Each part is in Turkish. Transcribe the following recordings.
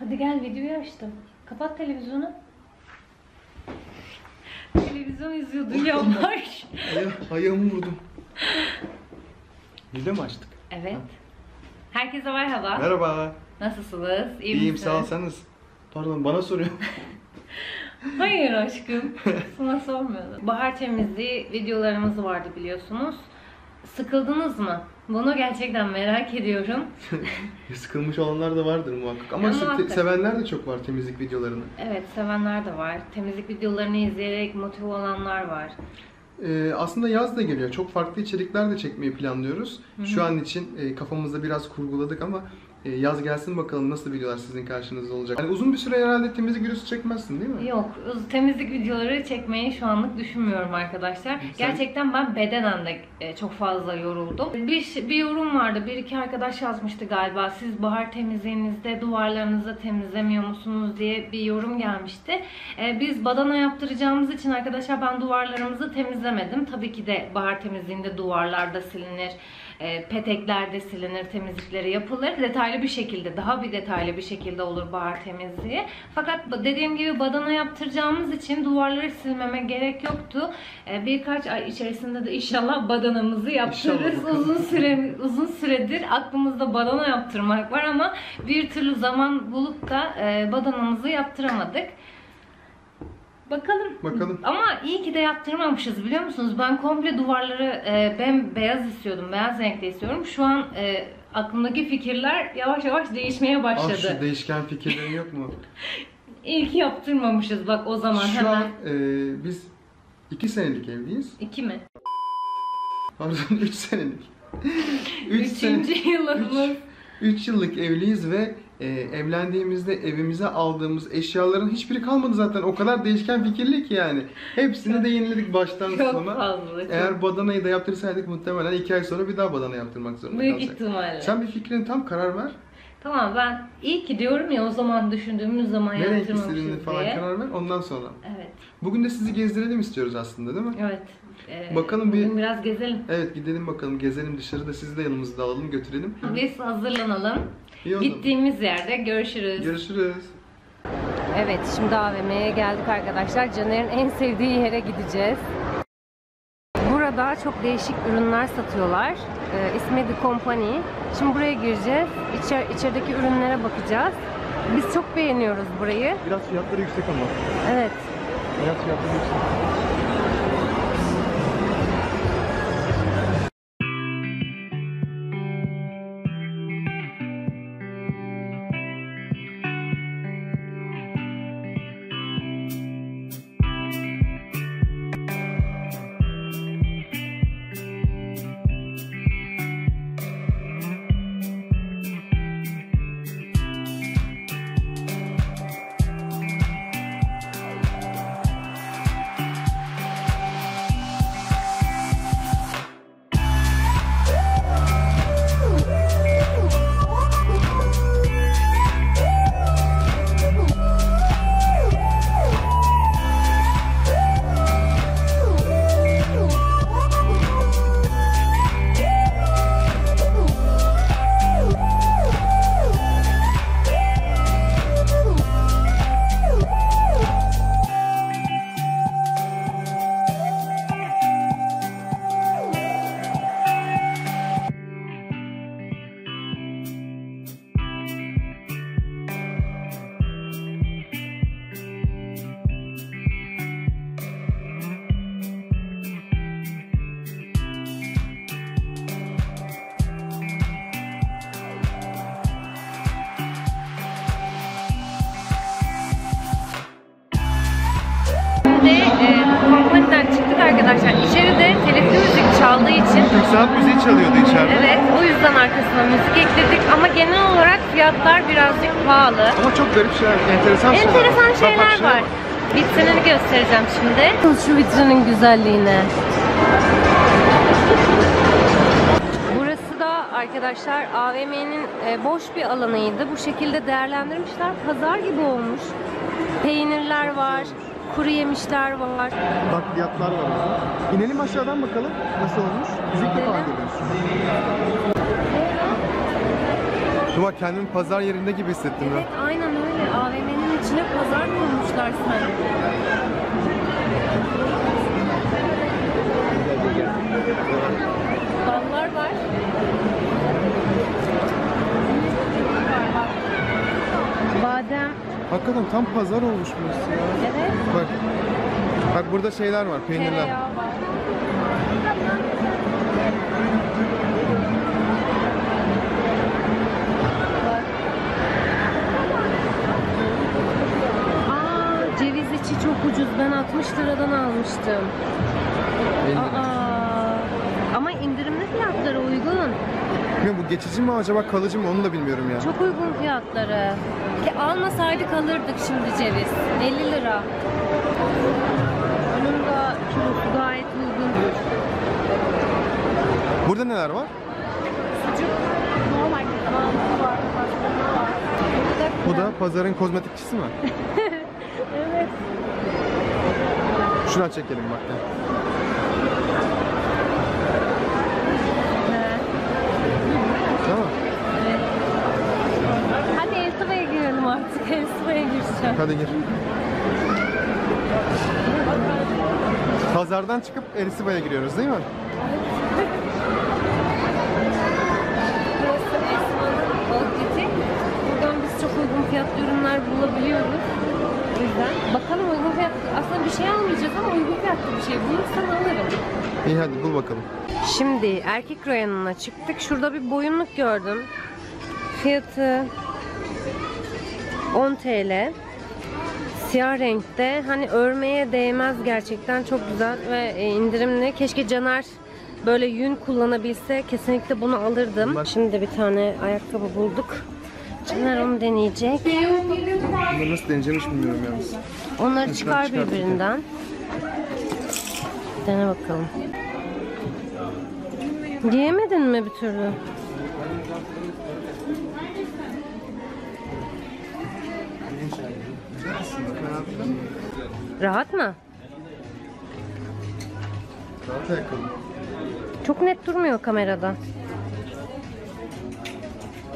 Hadi gel videoyu açtım. Kapat televizyonu. Televizyon izliyordun yavaş. Aya, ayağımı vurdum. Video mu açtık? evet. Herkese merhaba. Merhaba. Nasılsınız? İyi İyiyim misiniz? sağ ol sen nasılsın? Pardon bana soruyor. Hayır aşkım. Sana sormuyordum. Bahar temizliği videolarımız vardı biliyorsunuz. Sıkıldınız mı? Bunu gerçekten merak ediyorum. Sıkılmış olanlar da vardır muhakkak. Ama se- muhakkak. sevenler de çok var temizlik videolarını. Evet sevenler de var. Temizlik videolarını izleyerek motive olanlar var. Ee, aslında yaz da geliyor. Çok farklı içerikler de çekmeyi planlıyoruz. Şu an için e, kafamızda biraz kurguladık ama e, yaz gelsin bakalım nasıl videolar sizin karşınızda olacak. Yani uzun bir süre herhalde temizlik videosu çekmezsin değil mi? Yok, uz- temizlik videoları çekmeyi şu anlık düşünmüyorum arkadaşlar. Gerçekten ben bedenen de e, çok fazla yoruldum. Bir, bir yorum vardı, bir iki arkadaş yazmıştı galiba. Siz bahar temizliğinizde duvarlarınızı temizlemiyor musunuz diye bir yorum gelmişti. E, Biz badana yaptıracağımız için arkadaşlar ben duvarlarımızı temizlemedim. Tabii ki de bahar temizliğinde duvarlarda silinir. E, peteklerde silinir, temizlikleri yapılır. Detaylı bir şekilde, daha bir detaylı bir şekilde olur bahar temizliği. Fakat dediğim gibi badana yaptıracağımız için duvarları silmeme gerek yoktu. E, birkaç ay içerisinde de inşallah badanamızı yaptırırız. İnşallah. uzun süre uzun süredir aklımızda badana yaptırmak var ama bir türlü zaman bulup da e, badanamızı yaptıramadık. Bakalım. Bakalım. Ama iyi ki de yaptırmamışız biliyor musunuz? Ben komple duvarları e, ben beyaz istiyordum. Beyaz renkte istiyorum. Şu an e, aklımdaki fikirler yavaş yavaş değişmeye Ah başladı. şu değişken fikirlerin yok mu? İyi ki yaptırmamışız bak o zaman Şu hemen. an e, biz iki senelik evliyiz. İki mi? Pardon üç senelik. Üç Üçüncü yılımız. 3 yıllık evliyiz ve e, evlendiğimizde evimize aldığımız eşyaların hiçbiri kalmadı zaten. O kadar değişken fikirli ki yani. Hepsini de yeniledik baştan Çok sona. fazla. Çok. Eğer badanayı da yaptırsaydık muhtemelen 2 ay sonra bir daha badana yaptırmak zorunda Büyük kalacak. ihtimalle. Sen bir fikrin tam karar ver. Tamam ben iyi ki diyorum ya o zaman düşündüğümüz zaman Ne renk yaptırmamışız istediğini falan diye. karar ver. Ondan sonra. Evet. Bugün de sizi gezdirelim istiyoruz aslında değil mi? Evet. Ee, Bakalım bir- bugün biraz gezelim. Evet gidelim bakalım gezelim dışarıda sizi de yanımızda alalım götürelim. Biz hazırlanalım. İyi o zaman. Gittiğimiz yerde görüşürüz. Görüşürüz. Evet, şimdi AVM'ye geldik arkadaşlar. Caner'in en sevdiği yere gideceğiz. Burada çok değişik ürünler satıyorlar. Ee, ismi The Company. Şimdi buraya gireceğiz. İçer, içerideki ürünlere bakacağız. Biz çok beğeniyoruz burayı. Biraz fiyatları yüksek ama. Evet. Biraz fiyatları yüksek. Şimdi e, çıktık arkadaşlar. İçeride telifli müzik çaldığı için Türk sanat müziği çalıyordu içeride. Evet, o yüzden arkasına müzik ekledik ama genel olarak fiyatlar birazcık pahalı. Ama çok garip şeyler, enteresan şeyler Enteresan şeyler şuna var. bak. Vitrinini göstereceğim şimdi. Şu vitrinin güzelliğine. Burası da arkadaşlar AVM'nin e, boş bir alanıydı. Bu şekilde değerlendirmişler. Pazar gibi olmuş. Peynirler var, kuru yemişler var. Bak fiyatlar var. İnelim aşağıdan bakalım nasıl olmuş. Müzikle falan geliyorsun. Şu bak kendimi pazar yerinde gibi hissettim Evet, aynen öyle. AVM'nin içine pazar kurmuşlar sanki. Ballar var. Badem. Hakikaten tam pazar olmuş burası ya. Evet. Bak. Bak burada şeyler var, peynirler. Tereyağı var. Aa, ceviz içi çok ucuz. Ben 60 liradan almıştım. Aa, ama indirimli fiyatları uygun. Bilmiyorum, bu geçici mi acaba kalıcı mı onu da bilmiyorum ya. Çok uygun fiyatları. Ki almasaydık alırdık şimdi ceviz. 50 lira. Onun da kilosu gayet uygun. Burada neler var? Sucuk normal mantı var, pastırma var. Bu da pazarın kozmetikçisi mi? Evet. Şuna çekelim bak. ya. Evet. Tamam. evet. Hadi Elsiva'ya Elsiva'ya gireceğim. Hadi gir. Pazardan çıkıp Erisiba'ya giriyoruz değil mi? Burası Elsiva'nın outlet'i. Buradan biz çok uygun fiyatlı ürünler bulabiliyoruz. O yüzden bakalım uygun fiyat aslında bir şey almayacağız ama uygun fiyatlı bir şey bulursam alırım. İyi hadi bul bakalım. Şimdi erkek reyonuna çıktık. Şurada bir boyunluk gördüm. Fiyatı 10 TL. Siyah renkte. Hani örmeye değmez gerçekten. Çok güzel ve e, indirimli. Keşke Caner böyle yün kullanabilse kesinlikle bunu alırdım. Bak. Şimdi bir tane ayakkabı bulduk. Caner onu deneyecek. Bunları nasıl deneyeceğimi hiç bilmiyorum yalnız. Onları çıkar çıkar birbirinden. Dene bakalım. Giyemedin mi bir türlü? Güzel aslında. Fena değil Rahat mı? Rahat ayakkabı. Çok net durmuyor kamerada.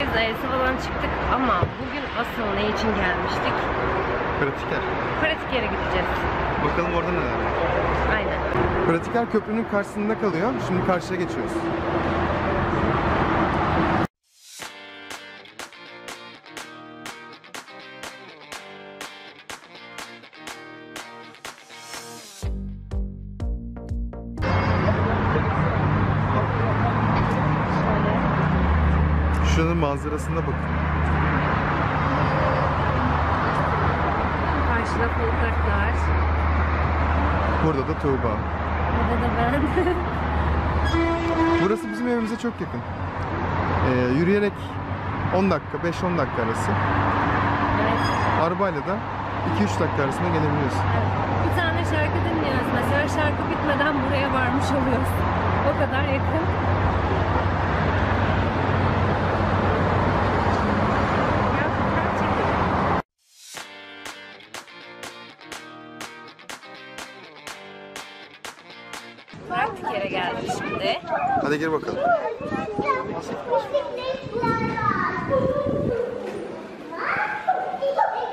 Biz Elsiva'dan çıktık ama bugün asıl ne için gelmiştik? Pratiker. Pratik yere gideceğiz. Bakalım orada neler var. Aynen. Pratiker köprünün karşısında kalıyor. Şimdi karşıya geçiyoruz. Manzarasına bakın. Karşıda folklartlar. Burada da Tuğba. Burada da ben. Burası bizim evimize çok yakın. Ee, yürüyerek 10 dakika, 5-10 dakika arası. evet. Arabayla da 2-3 dakika arasında gelebiliyorsun. Bir tane şarkı dinliyoruz. Mesela şarkı bitmeden buraya varmış oluyoruz. O kadar yakın. Yere geldik şimdi. Hadi gir bakalım.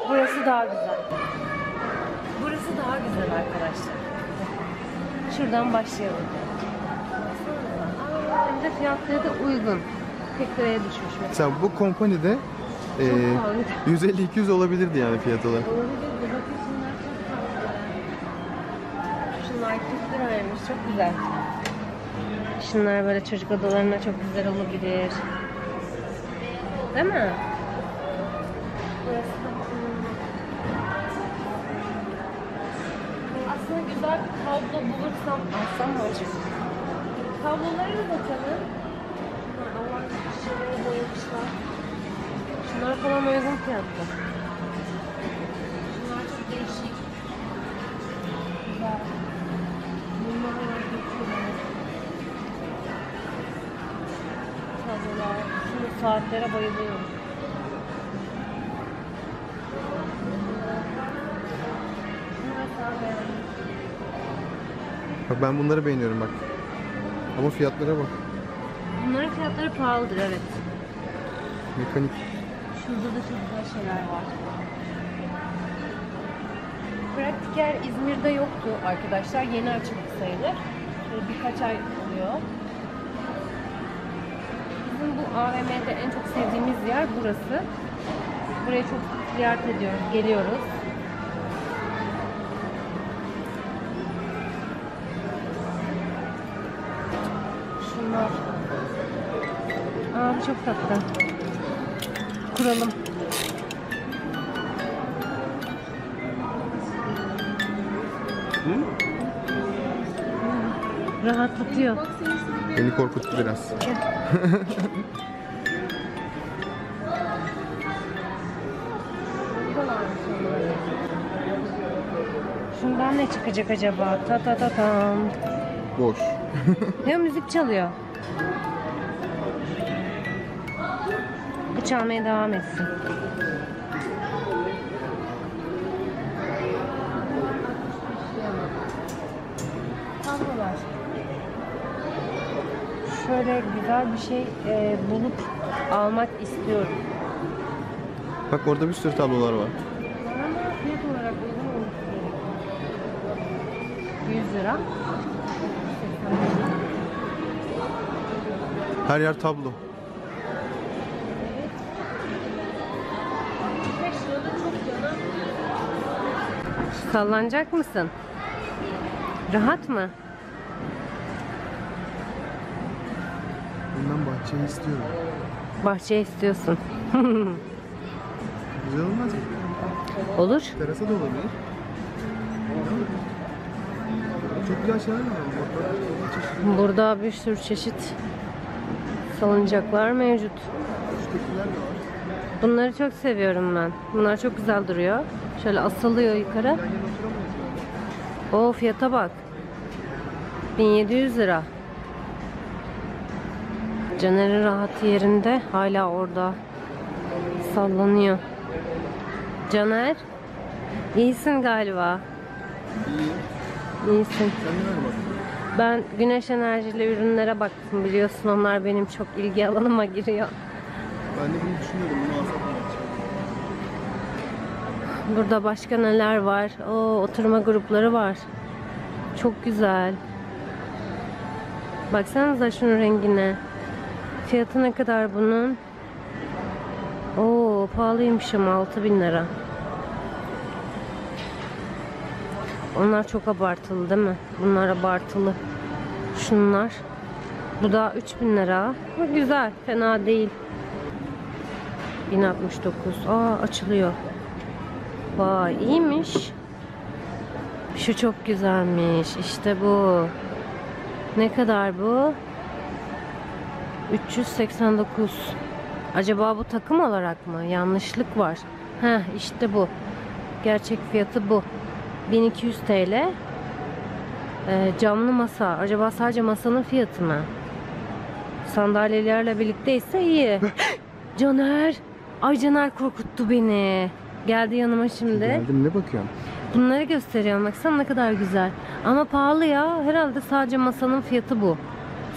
Burası daha güzel. Burası daha güzel arkadaşlar. Şuradan başlayalım. Hem de fiyatları da uygun. 40 liraya düşmüş mesela. Mesela bu kompanide e, pahalı. 150-200 olabilirdi yani fiyat olarak. Olabilir de bakın şunlar çok tatlı. Şunlar 40 liraymış. Çok güzel. Şunlar böyle çocuk odalarına çok güzel olabilir. Değil mi? Aslında güzel bir tablo bulursam alsam mı acaba? Tabloları da bakalım. Şunlar falan uygun fiyatlı. saatlere bayılıyorum. Bak ben bunları beğeniyorum bak. Ama fiyatlara bak. Bunların fiyatları pahalıdır evet. Mekanik. Şurada da çok güzel şeyler var. Praktiker İzmir'de yoktu arkadaşlar. Yeni açıldı sayılır. Birkaç ay oluyor. Bizim bu AVM'de en çok sevdiğimiz yer burası. Buraya çok ziyaret ediyoruz, geliyoruz. Şunlar. Aa bu çok tatlı. Kuralım. Rahatlatıyor. Beni korkuttu biraz. Şundan ne çıkacak acaba? Ta ta ta tam. Boş. Ya müzik çalıyor. Bu çalmaya devam etsin. Şöyle güzel bir şey e, bulup almak istiyorum. Bak orada bir sürü tablolar var. Ama fiyat olarak uygun olması gerekiyor. 100 lira. Her yer tablo. 5 lirada çok canım. Sallanacak mısın? Rahat mı? Bahçeyi istiyorum. Bahçe istiyorsun. Güzel olmaz mı? Olur. Terasa da olabilir. Çok güzel şeyler var. Burada bir sürü çeşit salıncaklar mevcut. Üsttekiler de var. Bunları çok seviyorum ben. Bunlar çok güzel duruyor. Şöyle asılıyor yukarı. O fiyata bak. 1700 lira. Caner'in rahat yerinde hala orada sallanıyor. Caner iyisin galiba. İyi. İyisin. Ben güneş enerjili ürünlere baktım biliyorsun onlar benim çok ilgi alanıma giriyor. Ben de bunu mı? Burada başka neler var? Oo, oturma grupları var. Çok güzel. Baksanıza şunun rengine. Fiyatı ne kadar bunun? Oo, pahalıymış ama 6000 lira. Onlar çok abartılı değil mi? Bunlar abartılı. Şunlar. Bu da 3000 lira. Bu güzel, fena değil. 1069. Aa açılıyor. Vay iyiymiş. Şu çok güzelmiş. İşte bu. Ne kadar bu? 389. Acaba bu takım olarak mı? Yanlışlık var. Heh işte bu. Gerçek fiyatı bu. 1200 TL. Ee, camlı masa. Acaba sadece masanın fiyatı mı? Sandalyelerle birlikteyse iyi. Caner. Ay Caner korkuttu beni. Geldi yanıma şimdi. Geldim ne bakıyorsun? Bunları gösteriyorum. Baksana ne kadar güzel. Ama pahalı ya. Herhalde sadece masanın fiyatı bu.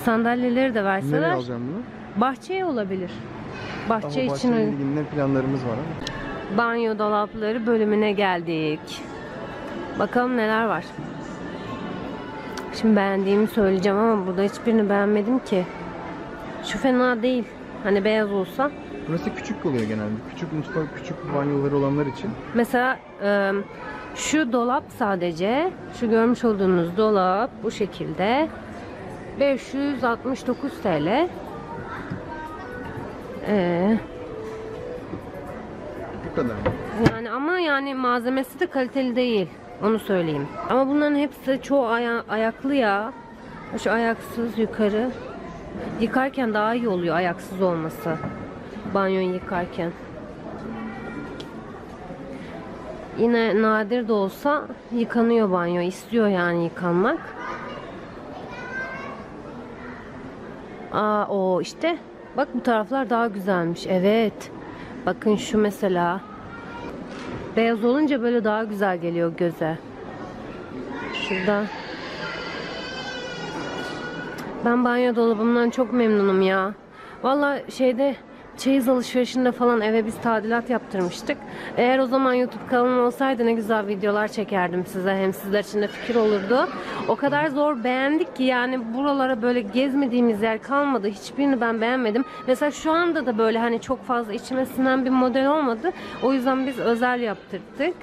Sandalyeleri de Nereye verseler alacağım bunu? bahçeye olabilir. Bahçe Ama için bahçeyle ilgili ne planlarımız var ama. banyo dolapları bölümüne geldik. Bakalım neler var. Şimdi beğendiğimi söyleyeceğim ama burada hiçbirini beğenmedim ki. Şu fena değil. Hani beyaz olsa. Burası küçük oluyor genelde. Küçük mutfak, küçük banyoları olanlar için. Mesela e, şu dolap sadece şu görmüş olduğunuz dolap bu şekilde 569 TL. E, Bu kadar. yani ama yani malzemesi de kaliteli değil. Onu söyleyeyim. Ama bunların hepsi çoğu aya- ayaklı ya. Şu ayaksız yukarı. Yıkarken daha iyi oluyor ayaksız olması. Banyoyu yıkarken. Yine nadir de olsa yıkanıyor banyo. istiyor yani yıkanmak. Aa o işte. Bak bu taraflar daha güzelmiş. Evet. Bakın şu mesela. Beyaz olunca böyle daha güzel geliyor göze. Şurada. Ben banyo dolabımdan çok memnunum ya. Valla şeyde çeyiz alışverişinde falan eve biz tadilat yaptırmıştık. Eğer o zaman YouTube kanalım olsaydı ne güzel videolar çekerdim size. Hem sizler için de fikir olurdu. O kadar zor beğendik ki yani buralara böyle gezmediğimiz yer kalmadı. Hiçbirini ben beğenmedim. Mesela şu anda da böyle hani çok fazla içime sinen bir model olmadı. O yüzden biz özel yaptırdık.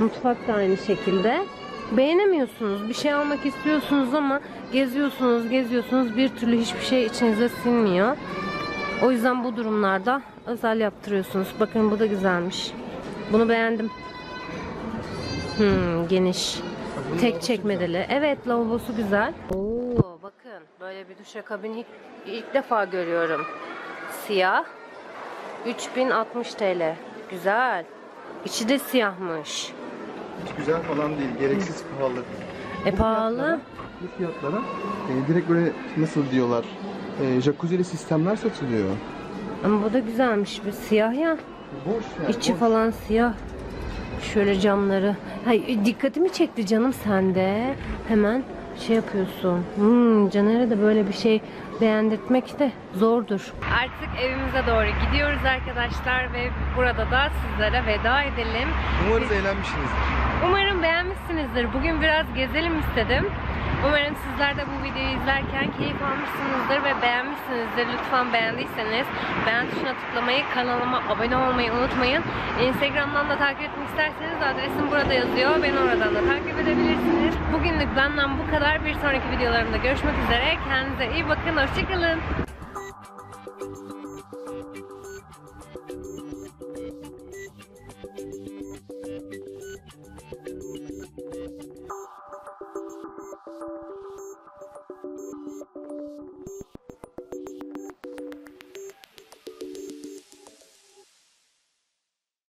Mutfak da aynı şekilde. Beğenemiyorsunuz. Bir şey almak istiyorsunuz ama geziyorsunuz, geziyorsunuz. Bir türlü hiçbir şey içinize sinmiyor. O yüzden bu durumlarda özel yaptırıyorsunuz. Bakın bu da güzelmiş. Bunu beğendim. Hmm, geniş. Tek çekmedeli. Evet lavabosu güzel. Oo bakın böyle bir duşakabin ilk, ilk defa görüyorum. Siyah. 3060 TL. Güzel. İçi de siyahmış. Hiç güzel falan değil. Gereksiz pahalı. E pahalı. Bu fiyatlara e, direkt böyle nasıl diyorlar? E, jacuzzi'li sistemler satılıyor. Ama bu da güzelmiş. Bir siyah ya. Boş yani. İçi boş. falan siyah. Şöyle camları. Hay dikkatimi çekti canım sende. Hemen şey yapıyorsun. Hmm, Caner'e de böyle bir şey beğendirtmek de zordur. Artık evimize doğru gidiyoruz arkadaşlar ve burada da sizlere veda edelim. Umarız eğlenmişsinizdir. Umarım beğenmişsinizdir. Bugün biraz gezelim istedim. Umarım sizler de bu videoyu izlerken keyif almışsınızdır ve beğenmişsinizdir. Lütfen beğendiyseniz beğen tuşuna tıklamayı, kanalıma abone olmayı unutmayın. Instagram'dan da takip etmek isterseniz adresim burada yazıyor. Beni oradan da takip edebilirsiniz. Bugünlük benden bu kadar. Bir sonraki videolarımda görüşmek üzere. Kendinize iyi bakın. Hoşçakalın.